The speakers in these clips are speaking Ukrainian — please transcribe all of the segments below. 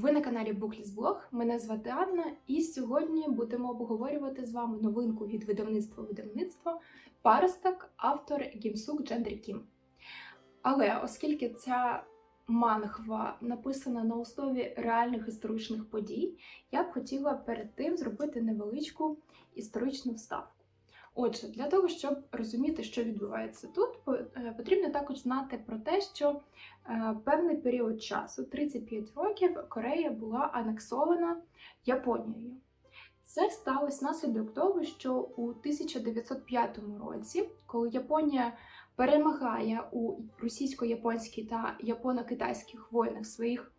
Ви на каналі Booklist Мене звати Анна, і сьогодні будемо обговорювати з вами новинку від видавництва видавництва Паросток, автор Гімсук Джендрі Кім. Але оскільки ця мангва написана на основі реальних історичних подій, я б хотіла перед тим зробити невеличку історичну вставку. Отже, для того, щоб розуміти, що відбувається тут, е, потрібно також знати про те, що е, певний період часу, 35 років, Корея була анексована Японією. Це сталося наслідок того, що у 1905 році, коли Японія перемагає у російсько-японській та японо-китайських воїнах своїх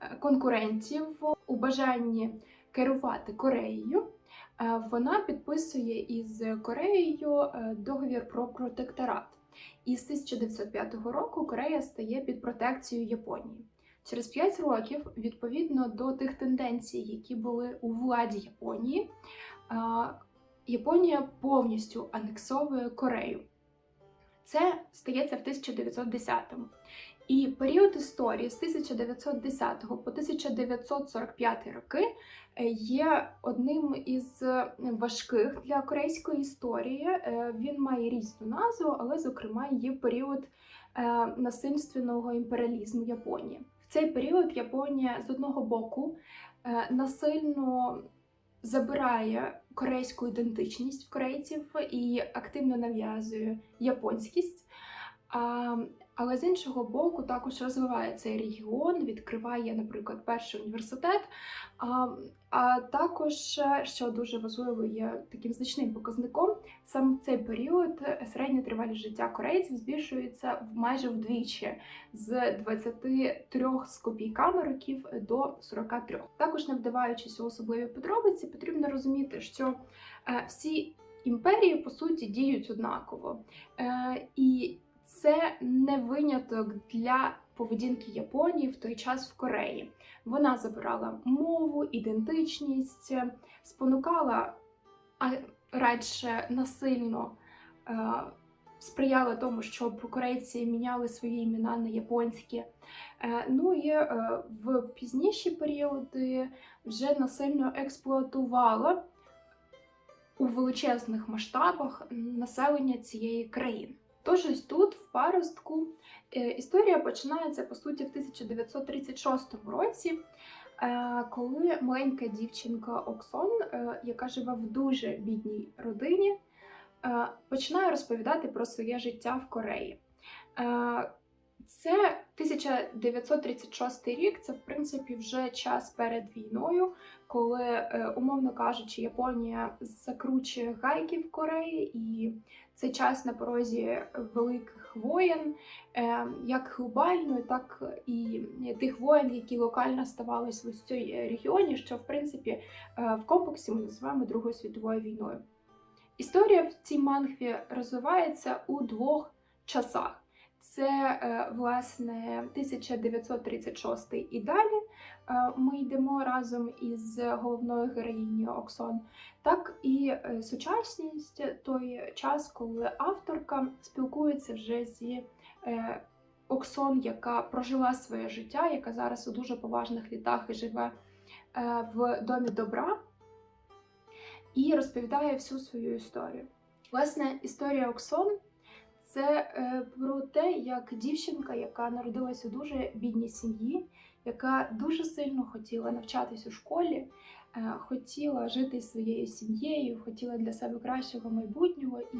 е, конкурентів у бажанні керувати Кореєю, е, вона підписує із Кореєю е, договір про протекторат. І з 1905 року Корея стає під протекцією Японії. Через 5 років, відповідно до тих тенденцій, які були у владі Японії, е, Японія повністю анексовує Корею. Це стається в 1910-му. І період історії з 1910 по 1945 роки е, є одним із важких для корейської історії. Е, Він має різну назву, але, зокрема, є період е, насильственного імперіалізму Японії. В цей період Японія з одного боку е, насильно забирає корейську ідентичність в корейців і активно нав'язує японськість. Але з іншого боку, також розвиває цей регіон, відкриває, наприклад, перший університет. А, а також, е, що дуже важливо, є таким значним показником, саме в цей період середня тривалість життя корейців збільшується майже вдвічі з 23 з копійками років до 43. Також не вдаваючись у особливі подробиці, потрібно розуміти, що е, всі імперії по суті діють однаково. Е, і це не виняток для поведінки Японії в той час в Кореї. Вона забирала мову, ідентичність, спонукала а радше насильно е, сприяла тому, щоб корейці міняли свої імена на японські. Е, ну і е, в пізніші періоди вже насильно експлуатувала у величезних масштабах населення цієї країни. Тож ось тут, в паростку, е, історія починається по суті в 1936 році, е, коли маленька дівчинка Оксон, е, яка живе в дуже бідній родині, починає розповідати про своє життя в Кореї. Це 1936 рік, це в принципі вже час перед війною, коли, е, умовно кажучи, Японія закручує гайки в Кореї, і це час на порозі великих воєн, е, як глобальної, так і тих воєн, які локально ставалися в ось цьому регіоні, що в принципі е, в комплексі ми називаємо Другою світовою війною. Історія в цій мангві розвивається у двох часах. Це е, власне 1936 і далі. Е, Ми йдемо разом із головною героїнею Оксон, так і е, сучасність той час, коли авторка спілкується вже зі Оксон, яка прожила своє життя, яка зараз у дуже поважних літах і живе в домі добра, і розповідає всю свою історію. Власне, історія Оксон це е, про те, як дівчинка, яка народилася у дуже бідній сім'ї, яка дуже сильно хотіла навчатись у школі, е, хотіла жити своєю сім'єю, хотіла для себе кращого майбутнього і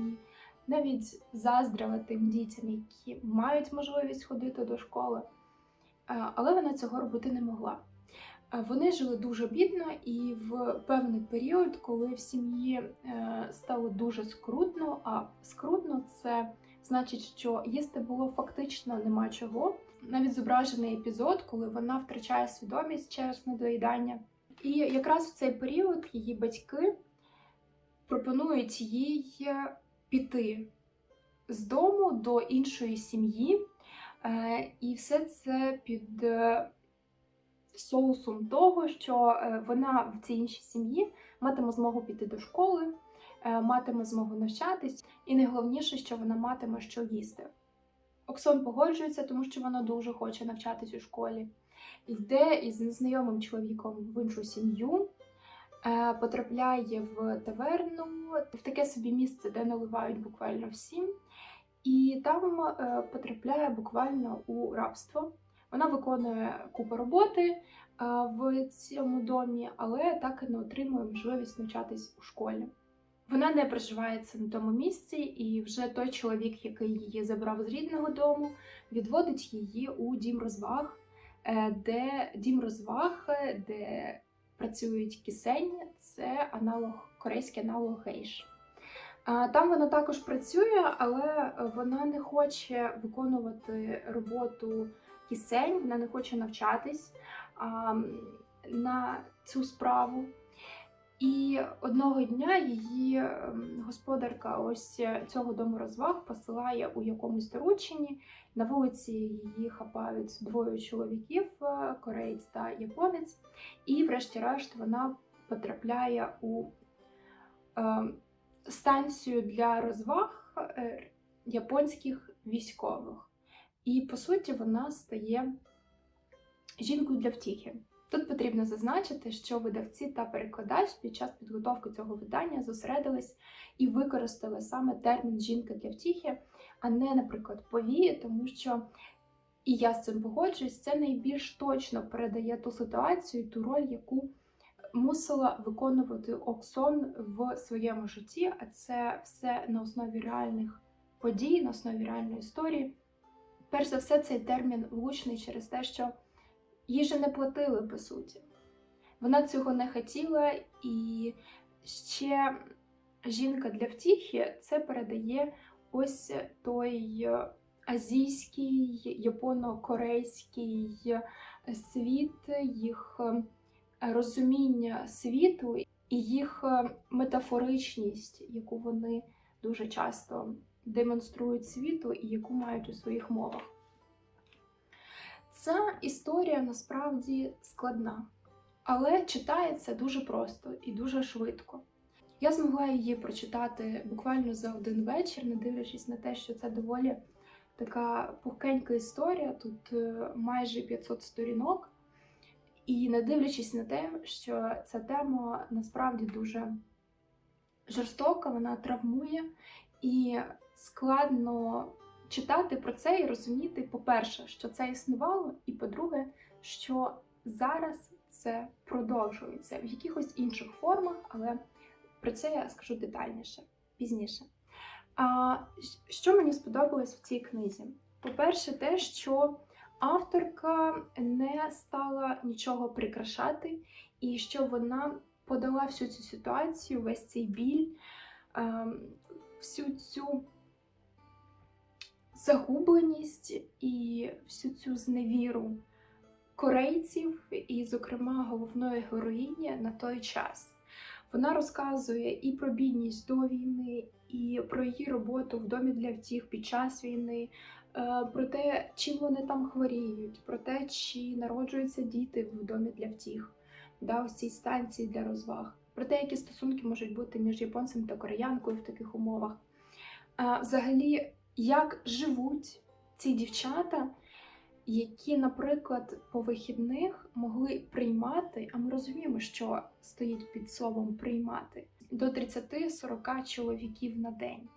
навіть заздрила тим дітям, які мають можливість ходити до школи. Е, Але вона цього робити не могла. Вони жили дуже бідно, і в певний період, коли в сім'ї стало дуже скрутно, а скрутно це значить, що їсти було фактично нема чого. Навіть зображений епізод, коли вона втрачає свідомість через недоїдання. І якраз в цей період її батьки пропонують їй піти з дому до іншої сім'ї, Е, і все це під е, соусом того, що е, вона в цій іншій сім'ї матиме змогу піти до школи, е, матиме змогу навчатись, і найголовніше, що вона матиме що їсти. Оксон погоджується, тому що вона дуже хоче навчатись у школі. Йде із незнайомим чоловіком в іншу сім'ю, е, потрапляє в таверну, в таке собі місце, де наливають буквально всім. І там е, потрапляє буквально у рабство. Вона виконує купу роботи е, в цьому домі, але так і не отримує можливість навчатись у школі. Вона не проживається на тому місці, і вже той чоловік, який її забрав з рідного дому, відводить її у дім розваг, е, де дім розваг, е, де працюють кисень, це аналог корейський аналог гейш. Там вона також працює, але вона не хоче виконувати роботу кисень, вона не хоче навчатись на цю справу. І одного дня її ем, господарка ось цього дому розваг посилає у якомусь дорученні. На вулиці її хапають двоє чоловіків, е, кореєць та японець, і, врешті-решт, вона потрапляє у е, станцію для розваг е, японських військових. І, по суті, вона стає жінкою для втіхи. Тут потрібно зазначити, що видавці та перекладач під час підготовки цього видання зосередились і використали саме термін жінка для втіхи, а не, наприклад, повії, тому що, і я з цим погоджуюсь, це найбільш точно передає ту ситуацію, ту роль, яку мусила виконувати Оксон в своєму житті, а це все на основі реальних подій, на основі реальної історії. Перш за все, цей термін влучний через те, що їй же не платили, по суті. Вона цього не хотіла, і ще жінка для втіхи це передає ось той азійський, японо-корейський світ, їх розуміння світу і їх метафоричність, яку вони дуже часто демонструють світу і яку мають у своїх мовах. Ця історія насправді складна, але читається дуже просто і дуже швидко. Я змогла її прочитати буквально за один вечір, не дивлячись на те, що це доволі така пухкенька історія, тут е, майже 500 сторінок. І не дивлячись на те, що ця тема насправді дуже жорстока, вона травмує і складно читати про це і розуміти, по-перше, що це існувало, і по-друге, що зараз це продовжується в якихось інших формах, але про це я скажу детальніше пізніше. А що мені сподобалось в цій книзі? По-перше, те, що авторка не стала нічого прикрашати, і що вона подала всю цю ситуацію, весь цей біль, ем, всю цю загубленість і всю цю зневіру корейців, і, зокрема, головної героїні на той час. Вона розказує і про бідність до війни, і про її роботу в домі для втіх під час війни, е, про те, чим вони там хворіють, про те, чи народжуються діти в домі для втіх, да, ось цій станції для розваг, про те, які стосунки можуть бути між японцем та кореянкою в таких умовах. Взагалі, як живуть ці дівчата, які, наприклад, по вихідних могли приймати, а ми розуміємо, що стоїть під словом приймати до 30-40 чоловіків на день.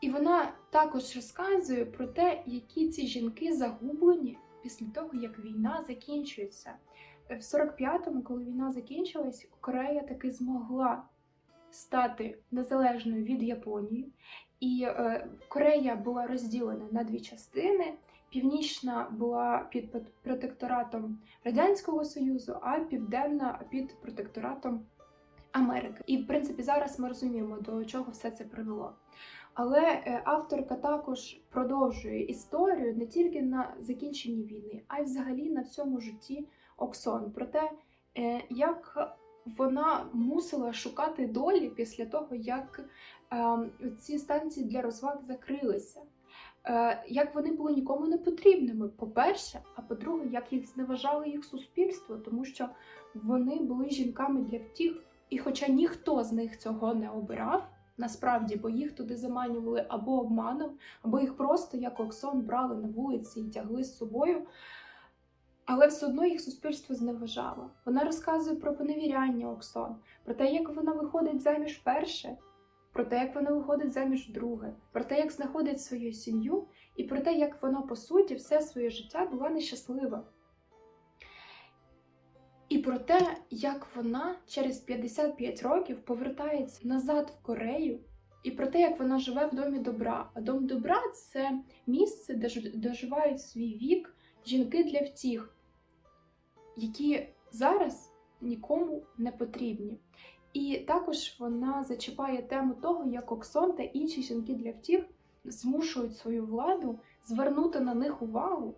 І вона також розказує про те, які ці жінки загублені після того, як війна закінчується. В 45-му, коли війна закінчилась, Корея таки змогла стати незалежною від Японії, і е, Корея була розділена на дві частини. Північна була під протекторатом Радянського Союзу, а південна під протекторатом Америки. І, в принципі, зараз ми розуміємо, до чого все це привело. Але е, авторка також продовжує історію не тільки на закінченні війни, а й взагалі на всьому житті Оксон. Про те, е, як вона мусила шукати долі після того, як е, ці станції для розваг закрилися. Е, як вони були нікому не потрібними, по-перше, а по-друге, як їх зневажало їх суспільство, тому що вони були жінками для втіх, і хоча ніхто з них цього не обирав, насправді, бо їх туди заманювали або обманом, або їх просто як Оксон брали на вулиці і тягли з собою. Але все одно їх суспільство зневажало. Вона розказує про поневіряння Оксон, про те, як вона виходить заміж перше, про те, як вона виходить заміж друге, про те, як знаходить свою сім'ю, і про те, як вона, по суті, все своє життя була нещаслива. І про те, як вона через 55 років повертається назад в Корею, і про те, як вона живе в домі добра. А дом добра це місце, де доживають свій вік жінки для втіх, які зараз нікому не потрібні. І також вона зачіпає тему того, як Оксон та інші жінки для втіх змушують свою владу звернути на них увагу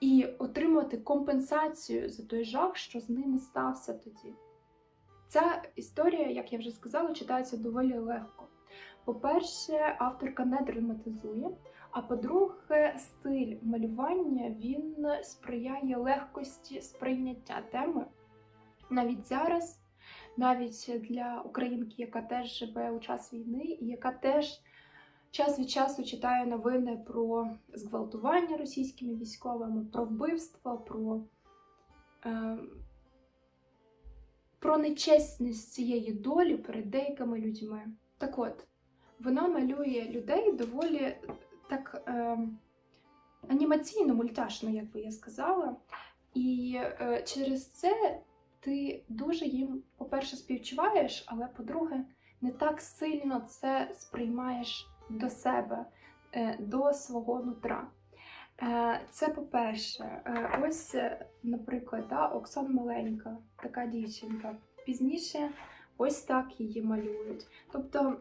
і отримати компенсацію за той жах, що з ними стався тоді. Ця історія, як я вже сказала, читається доволі легко. По-перше, авторка не драматизує, а по-друге, стиль малювання він сприяє легкості сприйняття теми. Навіть зараз, навіть для українки, яка теж живе у час війни, і яка теж час від часу читає новини про зґвалтування російськими військовими, про вбивства, про, е, про нечесність цієї долі перед деякими людьми. Так от, вона малює людей доволі так е, анімаційно, мультяшно, як би я сказала. І е, через це ти дуже їм, по-перше, співчуваєш, але по-друге, не так сильно це сприймаєш до себе, е, до свого нутра. Е, Це по-перше, Е, ось, наприклад, да, Оксана маленька, така дівчинка. Пізніше ось так її малюють. Тобто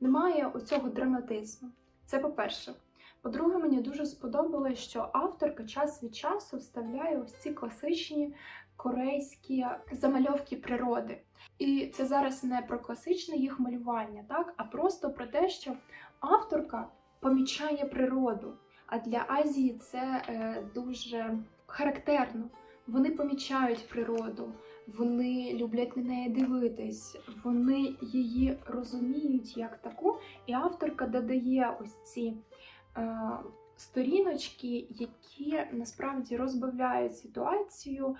немає оцього драматизму. Це по-перше. По-друге, мені дуже сподобалось, що авторка час від часу вставляє ось ці класичні корейські замальовки природи. І це зараз не про класичне їх малювання, так, а просто про те, що авторка помічає природу. А для Азії це е, дуже характерно. Вони помічають природу, вони люблять на неї дивитись, вони її розуміють як таку, і авторка додає ось ці е, сторіночки, які насправді розбавляють ситуацію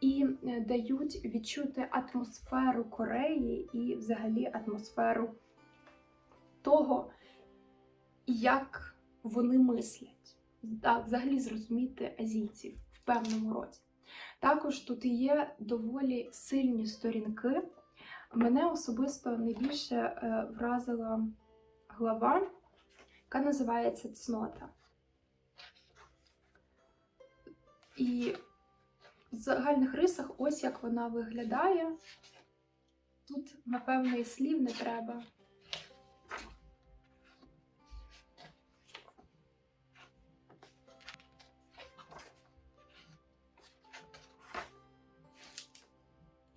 і е, дають відчути атмосферу Кореї і взагалі атмосферу того, як вони мислять, так, взагалі зрозуміти азійців в певному роді. Також тут є доволі сильні сторінки. Мене особисто найбільше е, вразила глава, яка називається Цнота. І в загальних рисах ось як вона виглядає. Тут, напевно, і слів не треба.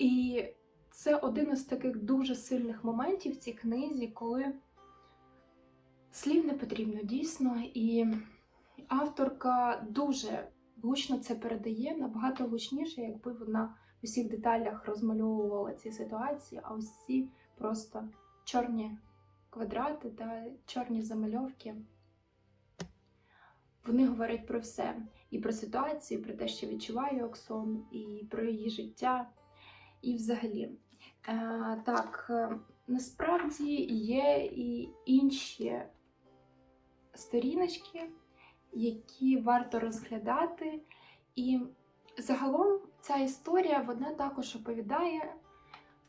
І це один із таких дуже сильних моментів в цій книзі, коли слів не потрібно дійсно, і авторка дуже гучно це передає, набагато гучніше, якби вона в усіх деталях розмальовувала ці ситуації, а ці просто чорні квадрати та чорні замальовки. Вони говорять про все. І про ситуацію, і про те, що відчуває Оксон, і про її життя. І взагалі. Е, так, е, насправді є і інші сторіночки, які варто розглядати. І загалом ця історія вона також оповідає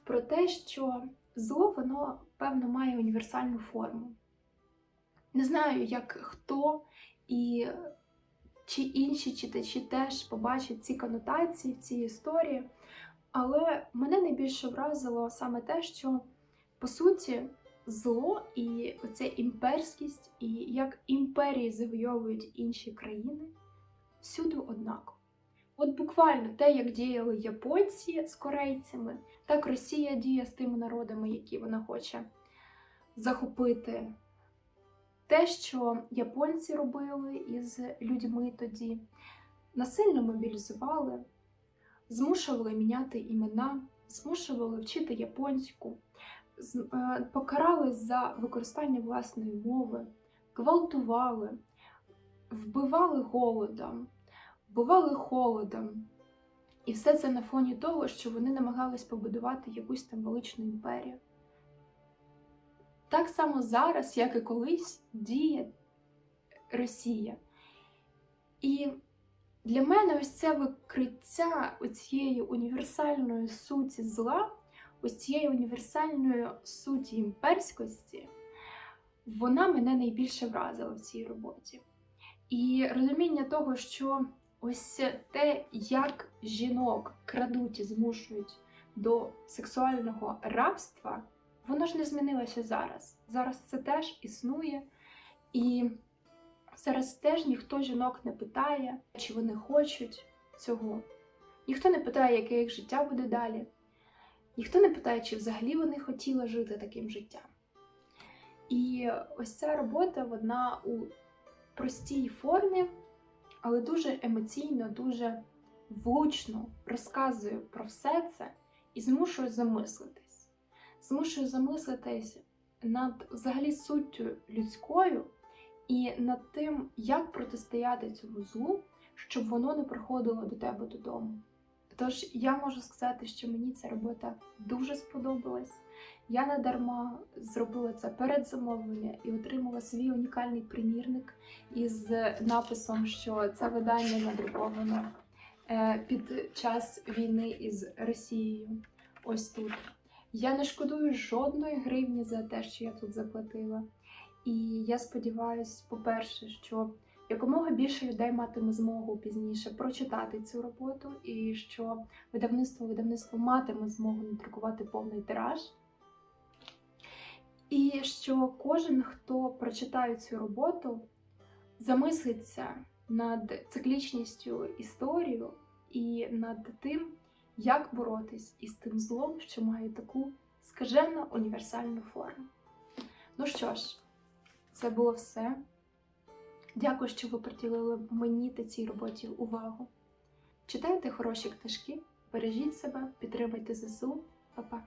про те, що зло воно, певно, має універсальну форму. Не знаю, як хто і чи інші читачі теж побачать ці конотації в цій історії. Але мене найбільше вразило саме те, що по суті зло і оця імперськість, і як імперії завойовують інші країни всюди однаково. От буквально те, як діяли японці з корейцями, так Росія діє з тими народами, які вона хоче захопити. Те, що японці робили із людьми тоді, насильно мобілізували, змушували міняти імена, змушували вчити японську, е, покарали за використання власної мови, гвалтували, вбивали голодом, вбивали холодом. І все це на фоні того, що вони намагались побудувати якусь там величну імперію. Так само зараз, як і колись, діє Росія. І для мене ось це викриття цієї універсальної суті зла, ось цієї універсальної суті імперськості, вона мене найбільше вразила в цій роботі. І розуміння того, що ось те, як жінок крадуть і змушують до сексуального рабства, воно ж не змінилося зараз. Зараз це теж існує. І зараз теж ніхто жінок не питає, чи вони хочуть цього. Ніхто не питає, яке їх життя буде далі. Ніхто не питає, чи взагалі вони хотіли жити таким життям. І ось ця робота, вона у простій формі, але дуже емоційно, дуже влучно розказує про все це і змушує замислитись. Змушує замислитись над взагалі суттю людською і над тим, як протистояти цьому злу, щоб воно не приходило до тебе додому. Тож я можу сказати, що мені ця робота дуже сподобалась. Я не дарма зробила це перед замовлення і отримала свій унікальний примірник із написом, що це видання надруковано е, під час війни із Росією. Ось тут. Я не шкодую жодної гривні за те, що я тут заплатила. І я сподіваюся, по-перше, що якомога більше людей матиме змогу пізніше прочитати цю роботу, і що видавництво видавництво матиме змогу надрукувати повний тираж. І що кожен, хто прочитає цю роботу, замислиться над циклічністю історію і над тим, як боротись із тим злом, що має таку скажено універсальну форму. Ну що ж, це було все. Дякую, що ви приділили мені та цій роботі увагу. Читайте хороші книжки, бережіть себе, підтримуйте ЗСУ. Па-па!